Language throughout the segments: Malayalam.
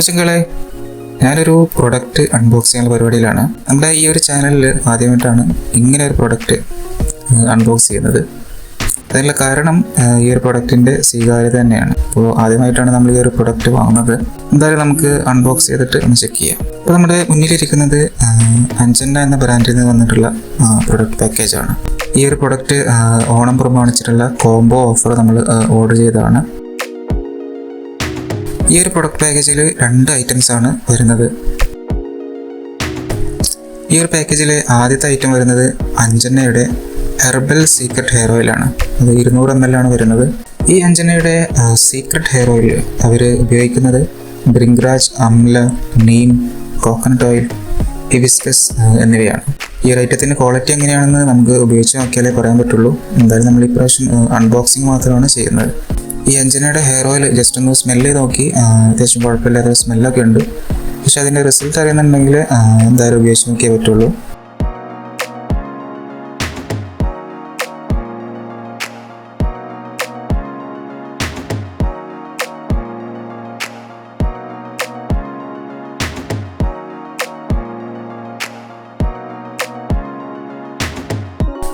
ചങ്കളെ ഞാനൊരു പ്രൊഡക്റ്റ് അൺബോക്സ് ചെയ്യുന്ന പരിപാടിയിലാണ്. നമ്മുടെ ഈ ഒരു ചാനലിൽ ആദ്യമായിട്ടാണ് ഇങ്ങനെ ഒരു പ്രൊഡക്റ്റ് അൺബോക്സ് ചെയ്യുന്നത്. അതിനുള്ള കാരണം ഈ ഒരു പ്രൊഡക്റ്റിന്റെ സ്വീകാര്യത തന്നെയാണ്. അപ്പോൾ ആദ്യമായിട്ടാണ് നമ്മൾ ഈ ഒരു പ്രൊഡക്റ്റ് വാങ്ങുന്നത്. എന്തായാലും നമുക്ക് അൺബോക്സ് ചെയ്തിട്ട് ഒന്ന് ചെക്ക് ചെയ്യാം. അപ്പോൾ നമ്മുടെ മുന്നിലിരിക്കുന്നത് അഞ്ചന്ന എന്ന ബ്രാൻഡിൽ നിന്ന് വന്നിട്ടുള്ള പ്രൊഡക്റ്റ് പാക്കേജാണ് ഈ ഒരു പ്രൊഡക്റ്റ് ഓണം പ്രമാണിച്ചിട്ടുള്ള കോംബോ ഓഫർ നമ്മൾ ഓർഡർ ചെയ്തതാണ്. ഈ ഒരു പ്രൊഡക്റ്റ് പാക്കേജിൽ രണ്ട് ഐറ്റംസ് ആണ് വരുന്നത്. ഈ ഒരു പാക്കേജിൽ ആദ്യത്തെ ഐറ്റം വരുന്നത് അഞ്ജനയുടെ ഹെർബൽ സീക്രട്ട് ഹെയർ ഓയിലാണ് അത് ഇരുന്നൂറ് എം എൽ ആണ് വരുന്നത്. ഈ അഞ്ജനയുടെ സീക്രട്ട് ഹെയർ ഓയിൽ അവർ ഉപയോഗിക്കുന്നത് bhringraj amla neem coconut oil hibiscus എന്നിവയാണ്. ഈ ഒരു ഐറ്റത്തിന്റെ ക്വാളിറ്റി എങ്ങനെയാണെന്ന് നമുക്ക് ഉപയോഗിച്ച് നോക്കിയാലേ പറയാൻ പറ്റുള്ളൂ. എന്തായാലും നമ്മൾ ഇപ്രാവശ്യം അൺബോക്സിങ് മാത്രമാണ് ചെയ്യുന്നത്. ഈ അഞ്ജനയുടെ ഹെയർ ഓയിൽ ജസ്റ്റ് ഒന്ന് സ്മെല്ല് നോക്കി. അത്യാവശ്യം കുഴപ്പമില്ലാത്ത സ്മെല്ലൊക്കെ ഉണ്ട്. പക്ഷെ അതിന്റെ റിസൾട്ട് അറിയുന്നുണ്ടെങ്കിൽ എന്തായാലും ഉപയോഗിച്ച് നോക്കിയേ പറ്റുള്ളൂ.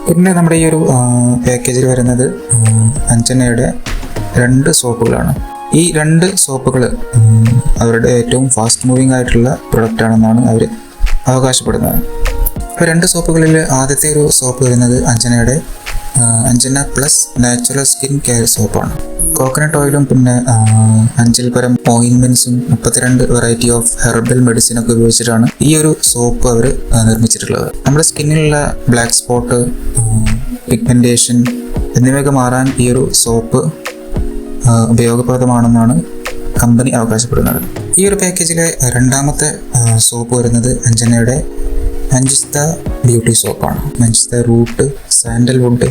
പിന്നെ നമ്മുടെ ഈ ഒരു പാക്കേജിൽ വരുന്നത് അഞ്ചനയുടെ രണ്ട് സോപ്പുകളാണ്. ഈ രണ്ട് സോപ്പുകൾ അവരുടെ ഏറ്റവും ഫാസ്റ്റ് മൂവിങ് ആയിട്ടുള്ള പ്രൊഡക്റ്റ് ആണെന്നാണ് അവർ അവകാശപ്പെടുന്നത്. അപ്പോൾ രണ്ട് സോപ്പുകളിൽ ആദ്യത്തെ ഒരു സോപ്പ് വരുന്നത് അഞ്ജനയുടെ Anjana plus natural skin care സോപ്പാണ് coconut ഓയിലും പിന്നെ അഞ്ചിൽ പരം ഓയിൻമെൻസും മുപ്പത്തിരണ്ട് വെറൈറ്റി ഓഫ് ഹെർബൽ മെഡിസിനൊക്കെ ഉപയോഗിച്ചിട്ടാണ് ഈ ഒരു സോപ്പ് അവർ നിർമ്മിച്ചിട്ടുള്ളത്. നമ്മുടെ സ്കിന്നിലുള്ള ബ്ലാക്ക് സ്പോട്ട് പിഗ്മെന്റേഷൻ എന്നിവയൊക്കെ മാറാൻ ഈ ഒരു സോപ്പ് ഉപയോഗപ്രദമാണെന്നാണ് കമ്പനി അവകാശപ്പെടുന്നത്. ഈ ഒരു പാക്കേജിലെ രണ്ടാമത്തെ സോപ്പ് വരുന്നത് അഞ്ജനയുടെ മഞ്ചിസ്ത ബ്യൂട്ടി സോപ്പാണ് മഞ്ചിസ്ത റൂട്ട് സാൻഡൽവുഡ്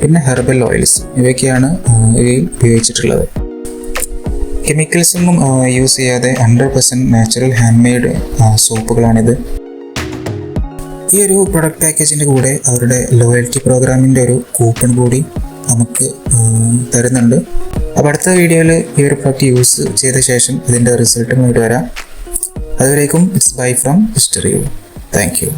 പിന്നെ ഹെർബൽ ഓയിൽസ് ഇവയൊക്കെയാണ് ഇവയിൽ ഉപയോഗിച്ചിട്ടുള്ളത്. കെമിക്കൽസ് ഒന്നും യൂസ് ചെയ്യാതെ hundred percent natural hand made സോപ്പുകളാണിത് ഈ ഒരു പ്രൊഡക്റ്റ് പാക്കേജിന്റെ കൂടെ അവരുടെ ലോയൽറ്റി പ്രോഗ്രാമിന്റെ ഒരു കൂപ്പൺ കൂടി നമുക്ക് തരുന്നുണ്ട്. അപ്പോൾ അടുത്ത വീഡിയോയിൽ ഈ ഒരു പ്രോഡക്റ്റ് യൂസ് ചെയ്ത ശേഷം ഇതിന്റെ റിസൾട്ടുമായിട്ട് വരാം. അതുവരേക്കും it's bye from history thank you